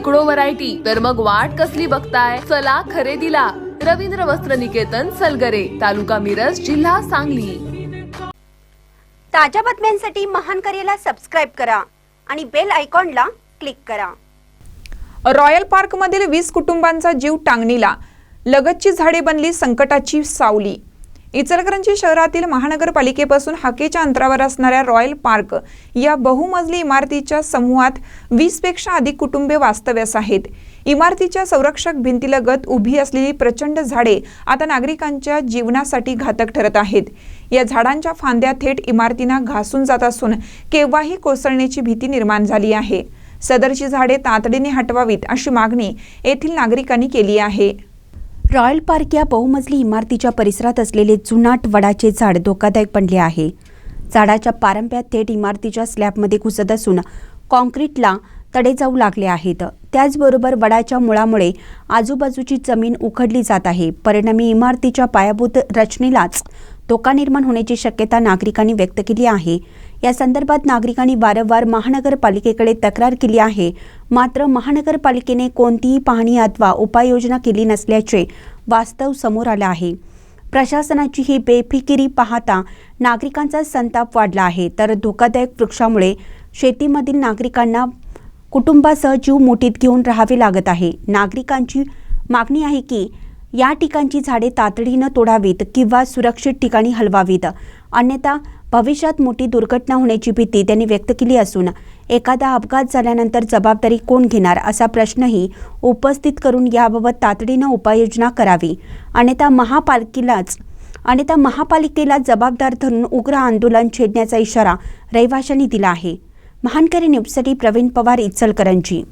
शेकडो व्हरायटी तर मग वाट कसली बघताय? चला खरेदीला. रवींद्र वस्त्र निकेतन सलगरे तालुका मिरज जिल्हा सांगली. ताज्या बातम्यांसाठी महान करेला सबस्क्राईब करा आणि बेल आयकॉनला क्लिक करा. रॉयल पार्कमधील वीस कुटुंबांचा जीव टांगणीला. लगतची झाडे बनली संकटाची सावली. इचलकरंजी शहरातील महानगरपालिकेपासून हाकेच्या अंतरावर असणाऱ्या रॉयल पार्क या बहुमजली इमारतीच्या समूहात वीसपेक्षा अधिक कुटुंबे वास्तव्यास आहेत. इमारतीच्या संरक्षक भिंतीलगत उभी असलेली प्रचंड झाडे आता नागरिकांच्या जीवनासाठी घातक ठरत आहेत. या झाडांच्या फांद्या थेट इमारतींना घासून जात असून केव्हाही कोसळण्याची भीती निर्माण झाली आहे. सदरची झाडे तातडीने हटवावीत अशी मागणी येथील नागरिकांनी केली आहे. रॉयल पार्क या बहुमजली इमारतीच्या परिसरात असलेले जुनाट वडाचे झाड धोकादायक बनले आहे. झाडाच्या पारंब्यात थेट इमारतीच्या स्लॅबमध्ये घुसत असून कॉन्क्रीटला तडे जाऊ लागले आहेत. त्याचबरोबर वडाच्या मुळामुळे आजूबाजूची जमीन उखडली जात आहे. परिणामी इमारतीच्या पायाभूत रचनेलाच धोका निर्माण होण्याची शक्यता नागरिकांनी व्यक्त केली आहे. या संदर्भात नागरिकांनी वारंवार महानगरपालिकेकडे तक्रार केली आहे. मात्र महानगरपालिकेने कोणतीही पाहणी अथवा उपाययोजना केली नसल्याचे वास्तव समोर आलं आहे. प्रशासनाची ही बेफिकिरी पाहता नागरिकांचा संताप वाढला आहे. तर धोकादायक वृक्षामुळे शेतीमधील नागरिकांना कुटुंबासह जीव मुठीत घेऊन राहावे लागत आहे. नागरिकांची मागणी आहे की या ठिकाणची झाडे तातडीनं तोडावीत किंवा सुरक्षित ठिकाणी हलवावीत. अन्यथा भविष्यात मोठी दुर्घटना होण्याची भीती त्यांनी व्यक्त केली असून एखादा अपघात झाल्यानंतर जबाबदारी कोण घेणार असा प्रश्नही उपस्थित करून याबाबत तातडीनं उपाययोजना करावी. अन्यथा महापालिकेलाच अन्यथा महापालिकेला जबाबदार धरून उग्र आंदोलन छेडण्याचा इशारा रहिवाशांनी दिला आहे. महानकरी न्यूजसाठी प्रवीण पवार इचलकरंजी.